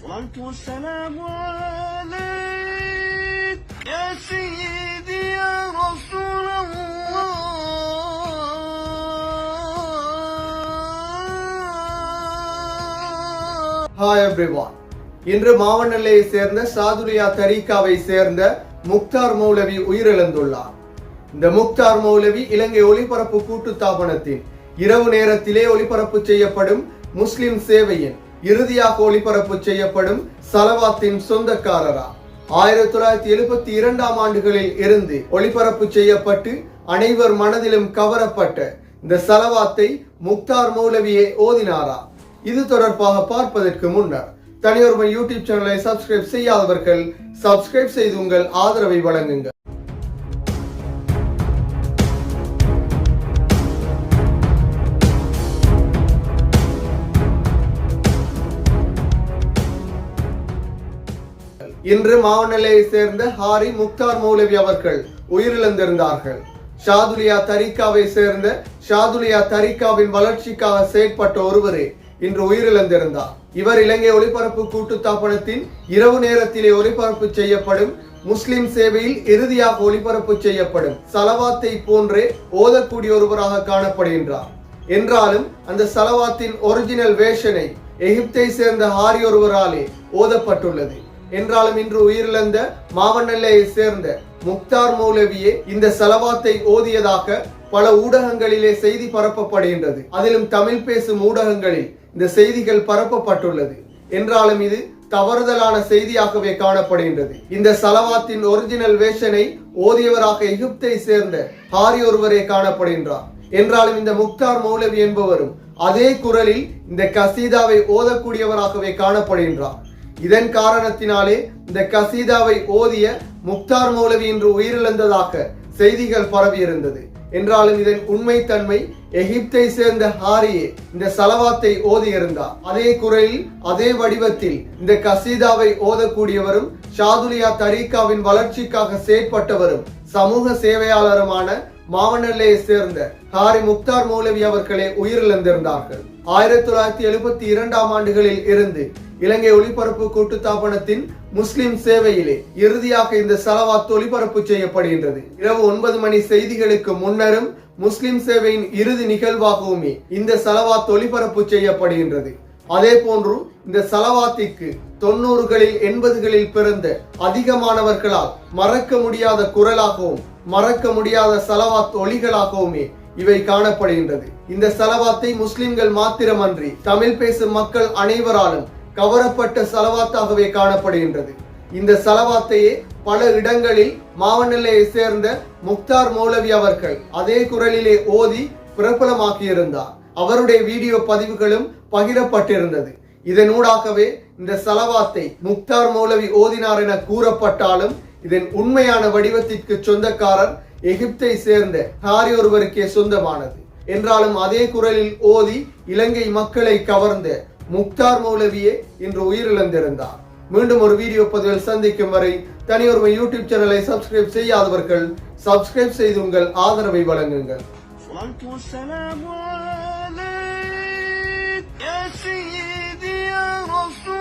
الصلاة والسلام عليك يا سيدي يا رسول الله hi everyone இன்று மாவனல்லையை சேர்ந்த சாதுரியா தரீகாவை சேர்ந்த முக்தார் மௌலவி உயிரிழந்துள்ளார் இந்த முக்தார் மௌலவி இலங்கை ஒளிபரப்பு கூட்டுத்தாபனத்தின் இரவு நேரத்திலே ஒளிபரப்பு செய்யப்படும் முஸ்லிம் சேவையின் இறுதியாக ஒளிபரப்பு செய்யப்படும் சலவாத்தின் சொந்தக்காரரா. ஆயிரத்தி தொள்ளாயிரத்தி எழுபத்தி இரண்டாம் ஆண்டுகளில் இருந்து ஒளிபரப்பு செய்யப்பட்டு அனைவர் மனதிலும் கவரப்பட்ட இந்த சலவாத்தை முக்தார் மௌலவியே ஓதினாரா. இது தொடர்பாக பார்ப்பதற்கு முன்னர் தனியொருமை யூடியூப் சேனலை சப்ஸ்கிரைப் செய்யாதவர்கள் சப்ஸ்கிரைப் செய்து உங்கள் ஆதரவை வழங்குங்கள். இன்று மாவநிலையை சேர்ந்த ஹாரி முக்தார் மௌலவி அவர்கள் உயிரிழந்திருந்தார்கள். ஷாதுலியா தரிகாவை சேர்ந்த ஷாதுலியா தரிகாவின் வளர்ச்சிக்காக செயற்பட்ட ஒருவரே இன்று உயிரிழந்திருந்தார். இவர் இலங்கை ஒளிபரப்பு கூட்டுத்தாபனத்தின் இரவு நேரத்திலே ஒளிபரப்பு செய்யப்படும் முஸ்லிம் சேவையில் இறுதியாக ஒளிபரப்பு செய்யப்படும் சலவாத்தை போன்றே ஓதக்கூடிய ஒருவராக காணப்படுகின்றார். என்றாலும் அந்த சலவாத்தின் ஒரிஜினல் வேஷனை எகிப்தை சேர்ந்த ஹாரி ஒருவராலே ஓதப்பட்டுள்ளது. என்றாலும் இன்று உயிரிழந்த மாவனல்லையை சேர்ந்த முக்தார் மௌலவியே இந்த செலவாத்தை ஓதியதாக பல ஊடகங்களிலே செய்தி பரப்பப்படுகின்றது. அதிலும் தமிழ் பேசும் ஊடகங்களில் இந்த செய்திகள் பரப்பப்பட்டுள்ளது. என்றாலும் இது தவறுதலான செய்தியாகவே காணப்படுகின்றது. இந்த சலவாத்தின் ஒரிஜினல் வேஷனை ஓதியவராக எகிப்தை சேர்ந்த ஹாரி ஒருவரே காணப்படுகின்றார். என்றாலும் இந்த முக்தார் மௌலவி என்பவரும் அதே குரலில் இந்த கசீதாவை ஓதக்கூடியவராகவே காணப்படுகின்றார். இதன் காரணத்தினாலே இந்த கசீதாவை ஓதிய முக்தார் மௌலவி இன்று உயிரிழந்ததாக செய்திகள் பரவியிருந்தது. என்றாலும் இதன் உண்மைத்தன்மை எகிப்தை சேர்ந்த ஹாரியே இந்த சலவாத்தை ஓதியிருந்தார். அதே குரலில் அதே வடிவத்தில் இந்த கசீதாவை ஓதக்கூடியவரும் ஷாதுலியா தரீகாவின் வளர்ச்சிக்காக செயற்பட்டவரும் சமூக சேவையாளருமான மாவனல்லையை சேர்ந்த ஹாரி முக்தார் மௌலவி அவர்களே உயிரிழந்திருந்தார்கள். ஆயிரத்தி தொள்ளாயிரத்தி எழுபத்தி இரண்டாம் ஆண்டுகளில் இருந்து இலங்கை ஒளிபரப்பு கூட்டுத்தாபனத்தின் முஸ்லிம் சேவையிலே இறுதியாக இந்த சலவாத் ஒளிபரப்பு செய்யப்படுகின்றது. இரவு ஒன்பது மணி செய்திகளுக்கு முன்னரும் முஸ்லிம் சேவையின் இறுதி நிகழ்வாகவுமே இந்த சலவாத் ஒளிபரப்பு செய்யப்படுகின்றது. அதே போன்று இந்த சலவாத்திற்கு தொண்ணூறுகளில் எண்பதுகளில் பிறந்த அதிகமானவர்களால் மறக்க முடியாத குரலாகவும் மறக்க முடியாத சலவாத் ஒளிகளாகவுமே இவை காணப்படுகின்றது. இந்த சலவாத்தை முஸ்லிம்கள் மாத்திரமன்றி தமிழ் பேசும் மக்கள் அனைவராலும் கவரப்பட்ட சலவாத்தாகவே காணப்படுகின்றது. இந்த சலவாத்தையே பல இடங்களில் மாவனல்லையை சேர்ந்த முக்தார் மௌலவி அவர்கள் அதே குரலிலே ஓதி பிரபலமாக்கியிருந்தார். அவருடைய வீடியோ பதிவுகளும் பகிரப்பட்டிருந்தது. இதனூடாகவே இந்த சலவாத்தை முக்தார் மௌலவி ஓதினார் என கூறப்பட்டாலும் இதன் உண்மையான வடிவத்திற்கு சொந்தக்காரர் எகிப்தை சேர்ந்த ஹாரி ஒருவருக்கே சொந்தமானது என்றாலும் அதே குரலில் ஓதி இலங்கை மக்களை கவர்ந்த முக்தார் மௌலவியே இன்று உயிரிழந்திருந்தார் மீண்டும் ஒரு வீடியோ பதிவில் சந்திக்கும் வரை தனியொருமை யூடியூப் சேனலை சப்ஸ்கிரைப் செய்யாதவர்கள் சப்ஸ்கிரைப் செய்து உங்கள் ஆதரவை வழங்குங்கள் الصلاة والسلام عليك يا سيدي يا رسول